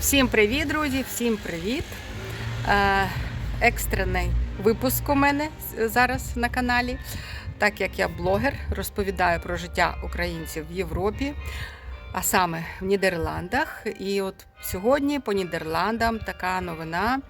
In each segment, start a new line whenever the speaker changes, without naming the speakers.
Всім привіт, друзі! Всім привіт! Е, екстрений випуск у мене зараз на каналі. Так як я блогер, розповідаю про життя українців в Європі, а саме в Нідерландах. І от сьогодні по Нідерландам така новина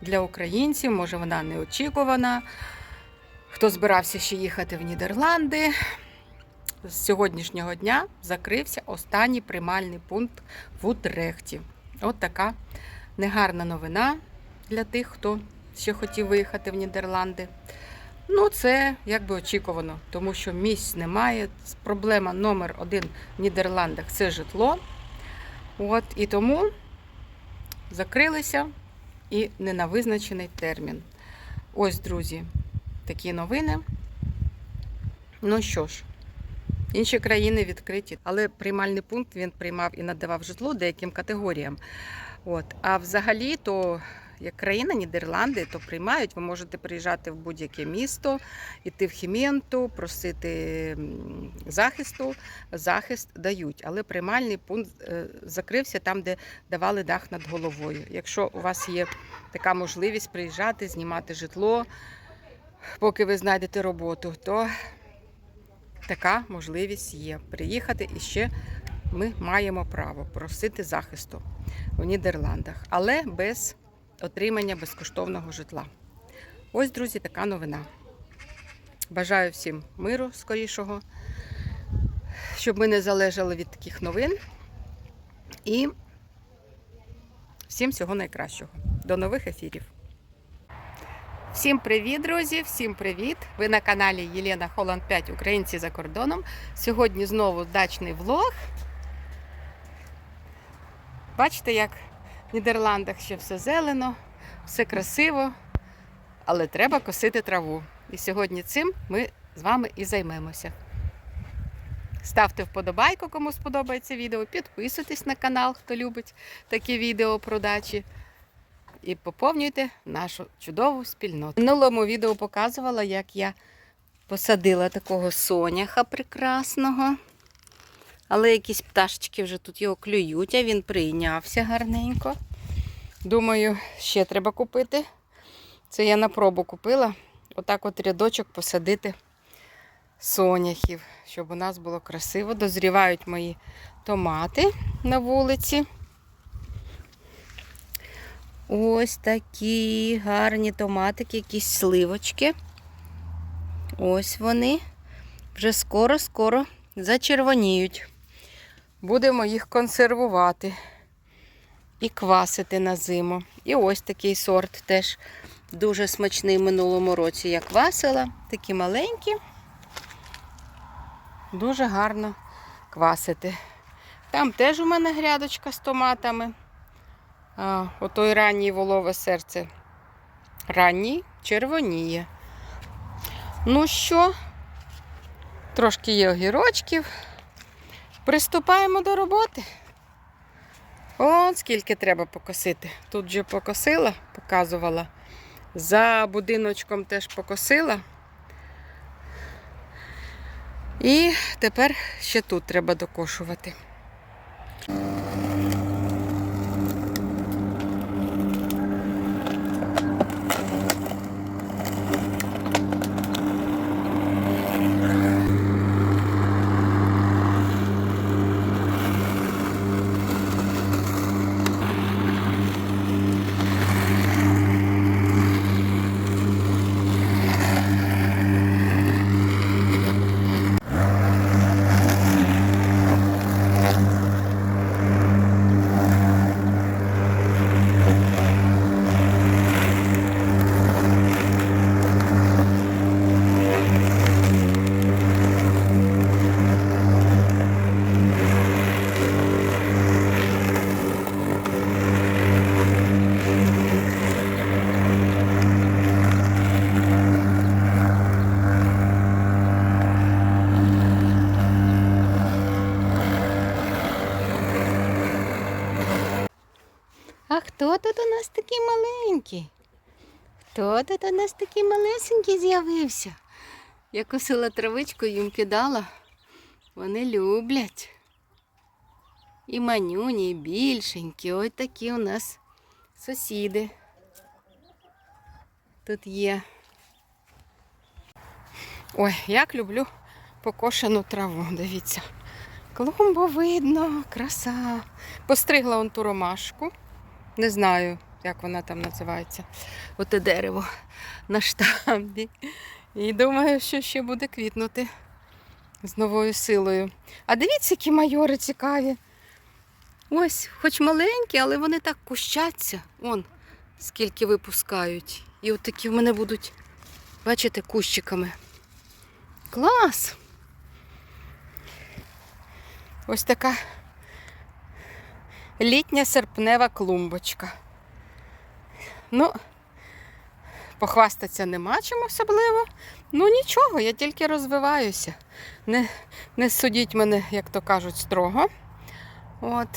для українців, може вона неочікувана. Хто збирався ще їхати в Нідерланди? З сьогоднішнього дня закрився останній приймальний пункт в Утрехті. От така негарна новина для тих, хто ще хотів виїхати в Нідерланди. Ну, це якби очікувано, тому що місць немає. Проблема номер один в Нідерландах це житло. От, і тому закрилися і не на визначений термін. Ось, друзі, такі новини. Ну що ж, Інші країни відкриті, але приймальний пункт він приймав і надавав житло деяким категоріям. От. А взагалі, то як країна Нідерланди, то приймають. Ви можете приїжджати в будь-яке місто, йти в Хіменту, просити захисту. Захист дають, але приймальний пункт е, закрився там, де давали дах над головою. Якщо у вас є така можливість приїжджати, знімати житло, поки ви знайдете роботу, то така можливість є. Приїхати і ще ми маємо право просити захисту у Нідерландах, але без отримання безкоштовного житла. Ось, друзі, така новина. Бажаю всім миру скорішого, щоб ми не залежали від таких новин. І всім всього найкращого. До нових ефірів. Всім привіт, друзі! Всім привіт! Ви на каналі Єлена Холланд 5 Українці за кордоном. Сьогодні знову дачний влог. Бачите, як в Нідерландах ще все зелено, все красиво, але треба косити траву. І сьогодні цим ми з вами і займемося. Ставте вподобайку, кому сподобається відео, підписуйтесь на канал, хто любить такі відео про дачі і поповнюйте нашу чудову спільноту. В минулому відео показувала, як я посадила такого соняха прекрасного. Але якісь пташечки вже тут його клюють, а він прийнявся гарненько. Думаю, ще треба купити. Це я на пробу купила. Отак от рядочок посадити соняхів, щоб у нас було красиво. Дозрівають мої томати на вулиці. Ось такі гарні томатики, якісь сливочки. Ось вони. Вже скоро-скоро зачервоніють. Будемо їх консервувати і квасити на зиму. І ось такий сорт теж дуже смачний в минулому році. Я квасила. Такі маленькі. Дуже гарно квасити. Там теж у мене грядочка з томатами. Отой ранній волове серце. Ранній червоніє. Ну що, трошки є огірочків. Приступаємо до роботи. От скільки треба покосити. Тут вже покосила, показувала. За будиночком теж покосила. І тепер ще тут треба докошувати. Хто тут у нас такий маленький? Хто тут у нас такий малесенький з'явився? Я косила травичку, їм кидала. Вони люблять. І манюні, і більшенькі. Ось такі у нас сусіди. Тут є. Ой, як люблю покошену траву, дивіться. Клумбу видно, краса. Постригла он ту ромашку. Не знаю, як вона там називається. Оте дерево на штамбі. І думаю, що ще буде квітнути з новою силою. А дивіться, які майори цікаві. Ось, хоч маленькі, але вони так кущаться. Он скільки випускають. І от такі в мене будуть, бачите, кущиками. Клас! Ось така літня серпнева клумбочка. Ну, похвастатися нема чим особливо. Ну нічого, я тільки розвиваюся. Не, не судіть мене, як то кажуть, строго. От.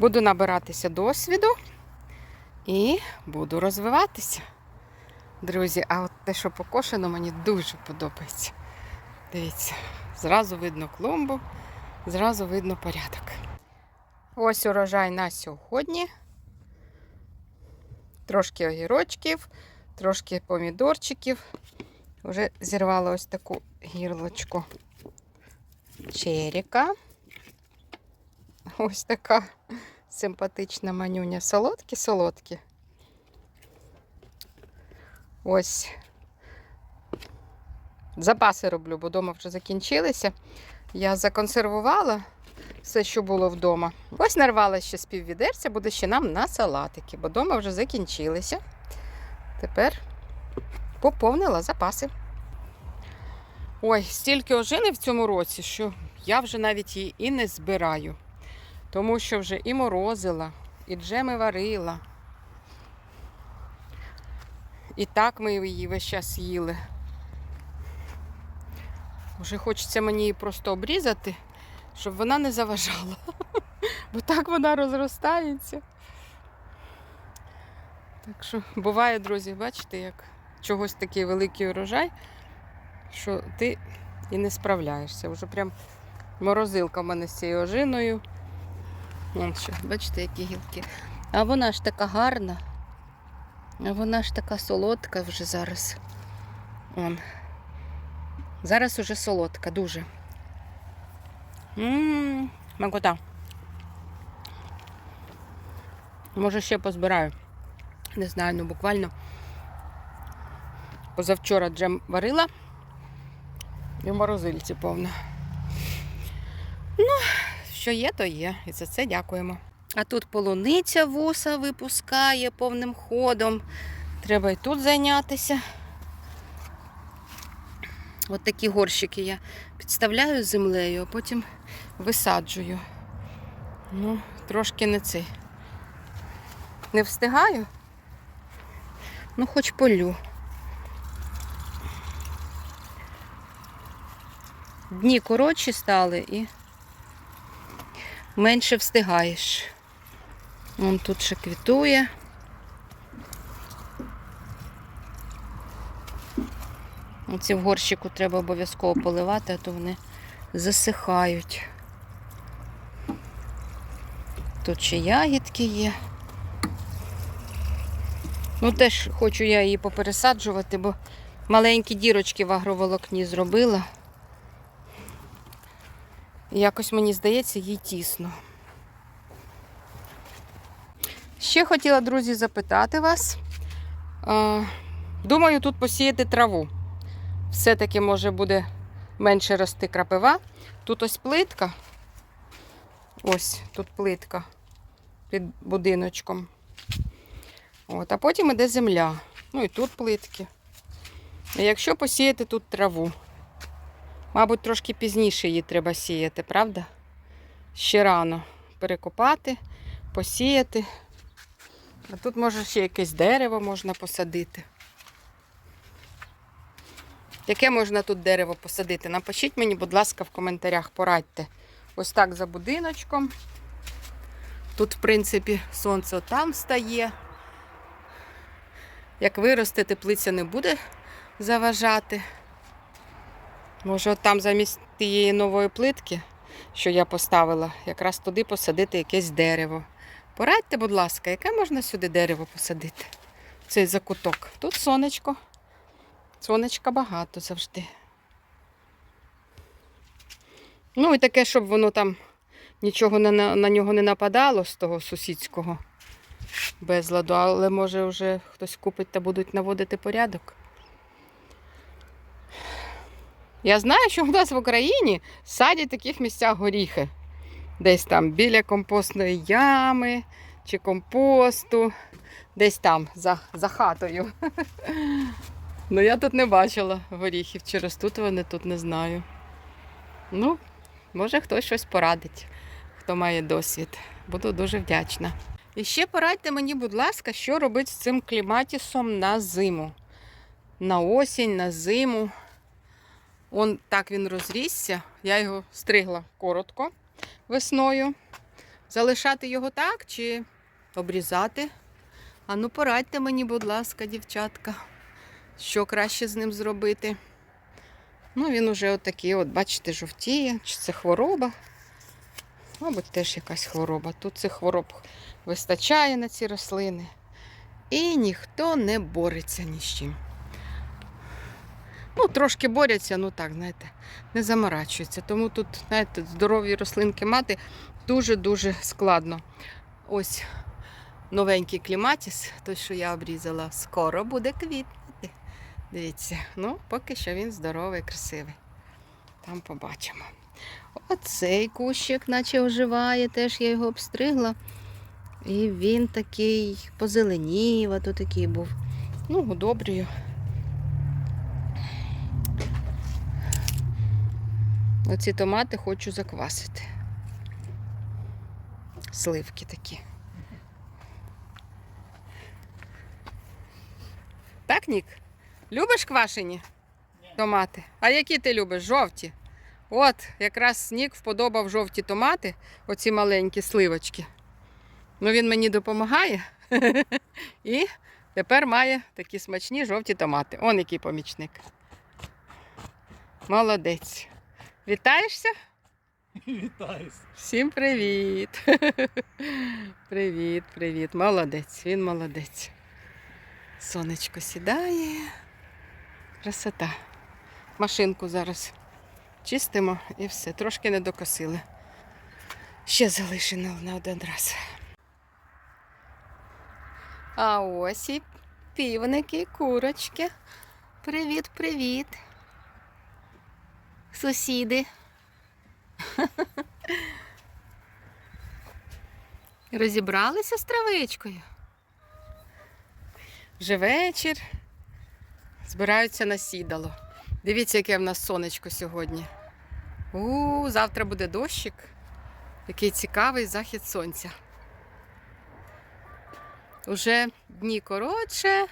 Буду набиратися досвіду і буду розвиватися. Друзі, а от те, що покошено, мені дуже подобається. Дивіться, зразу видно клумбу, зразу видно порядок. Ось урожай на сьогодні. Трошки огірочків, трошки помідорчиків. Вже зірвала ось таку гірлочку черіка. Ось така симпатична манюня. Солодкі-солодкі. Ось. Запаси роблю, бо вдома вже закінчилися. Я законсервувала все, що було вдома. Ось нарвала ще з піввідерця, буде ще нам на салатики, бо вдома вже закінчилися. Тепер поповнила запаси. Ой, стільки ожини в цьому році, що я вже навіть її і не збираю. Тому що вже і морозила, і джеми варила. І так ми її весь час їли. Вже хочеться мені її просто обрізати, щоб вона не заважала. Бо так вона розростається. Так що буває, друзі, бачите, як чогось такий великий урожай, що ти і не справляєшся. Вже прям морозилка в мене з цією ожиною. Вон що, бачите, які гілки. А вона ж така гарна. А вона ж така солодка вже зараз. Вон. Зараз уже солодка, дуже. Ммм, макота. Може ще позбираю. Не знаю, ну буквально позавчора джем варила і в морозильці повна. Ну, що є, то є. І за це дякуємо. А тут полуниця вуса випускає повним ходом. Треба і тут зайнятися. От такі горщики я підставляю землею, а потім висаджую. Ну, трошки не цей. Не встигаю. Ну, хоч полю. Дні коротші стали і менше встигаєш. Вон тут ще квітує. Оці в горщику треба обов'язково поливати, а то вони засихають. Тут ще ягідки є. Ну, теж хочу я її попересаджувати, бо маленькі дірочки в агроволокні зробила. І якось мені здається, їй тісно. Ще хотіла, друзі, запитати вас. Думаю, тут посіяти траву. Все-таки може буде менше рости крапива. Тут ось плитка. Ось тут плитка під будиночком. От, а потім іде земля. Ну і тут плитки. І якщо посіяти тут траву, мабуть, трошки пізніше її треба сіяти, правда? Ще рано перекопати, посіяти. А тут може ще якесь дерево можна посадити. Яке можна тут дерево посадити? Напишіть мені, будь ласка, в коментарях, порадьте. Ось так за будиночком. Тут, в принципі, сонце там стає. Як виросте, теплиця не буде заважати. Може, там замість тієї нової плитки що я поставила, якраз туди посадити якесь дерево. Порадьте, будь ласка, яке можна сюди дерево посадити? Цей закуток. Тут сонечко. Сонечка багато завжди. Ну і таке, щоб воно там нічого на, на, нього не нападало з того сусідського безладу, але може вже хтось купить та будуть наводити порядок. Я знаю, що в нас в Україні садять в таких місцях горіхи. Десь там біля компостної ями чи компосту, десь там за, за хатою. Ну я тут не бачила горіхів, чи ростуть вони тут не знаю. Ну, може хтось щось порадить, хто має досвід. Буду дуже вдячна. І ще порадьте мені, будь ласка, що робити з цим кліматісом на зиму. На осінь, на зиму. Он так він розрісся. Я його стригла коротко весною. Залишати його так чи обрізати? А ну порадьте мені, будь ласка, дівчатка, що краще з ним зробити. Ну, він уже отакий, от, бачите, жовтіє. Чи це хвороба? Мабуть, теж якась хвороба. Тут цих хвороб вистачає на ці рослини. І ніхто не бореться ні з чим. Ну, трошки борються, ну так, знаєте, не заморачуються. Тому тут, знаєте, здорові рослинки мати дуже-дуже складно. Ось новенький кліматіс, той, що я обрізала, скоро буде квітнути. Дивіться, ну, поки що він здоровий, красивий. Там побачимо. Оцей кущик, наче оживає, теж я його обстригла. І він такий позеленів, а то такий був. Ну, удобрюю. Оці томати хочу заквасити. Сливки такі. Так, Нік? Любиш квашені томати? А які ти любиш? Жовті. От, якраз Нік вподобав жовті томати, оці маленькі сливочки. Ну, він мені допомагає. І тепер має такі смачні жовті томати. Он який помічник. Молодець. Вітаєшся?
Вітаюсь.
Всім привіт. Привіт, привіт. Молодець, він молодець. Сонечко сідає. Красота. Машинку зараз чистимо і все. Трошки не докосили. Ще залишено на один раз. А ось і півники, курочки. Привіт, привіт. Сусіди. Розібралися з травичкою. Вже вечір. Збираються на сідало. Дивіться, яке в нас сонечко сьогодні. У, завтра буде дощик. Який цікавий захід сонця. Уже дні коротше,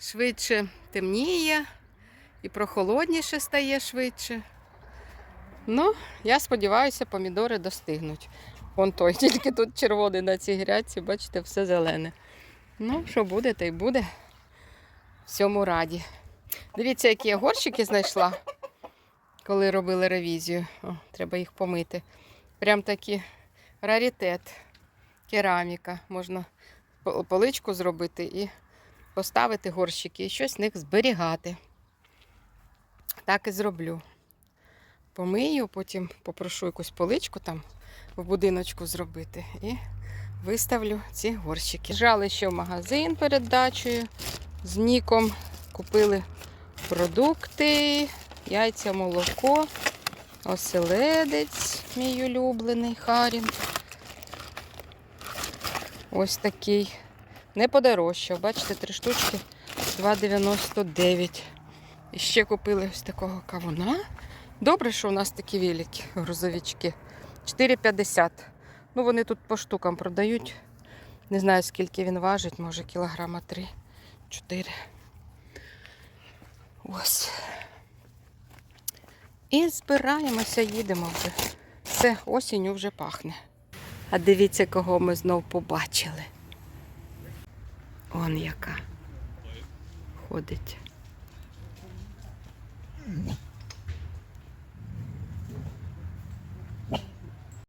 швидше темніє і прохолодніше стає швидше. Ну, я сподіваюся, помідори достигнуть. Вон той, тільки тут червоний на цій грядці, бачите, все зелене. Ну, що буде, то й буде. Всьому раді. Дивіться, які я горщики знайшла, коли робили ревізію. О, треба їх помити. Прям такий раритет, кераміка. Можна поличку зробити і поставити горщики і щось з них зберігати. Так і зроблю помию, потім попрошу якусь поличку там в будиночку зробити і виставлю ці горщики. Жали ще в магазин перед дачею з Ніком. Купили продукти, яйця, молоко, оселедець, мій улюблений Харін. Ось такий. Не подорожчав. Бачите, три штучки 2,99. І ще купили ось такого кавуна. Добре, що у нас такі великі грузовички. 4,50. Ну, вони тут по штукам продають. Не знаю, скільки він важить, може кілограма 3-4. Ось. І збираємося, їдемо вже. Все, осінню вже пахне. А дивіться, кого ми знов побачили. Он яка ходить.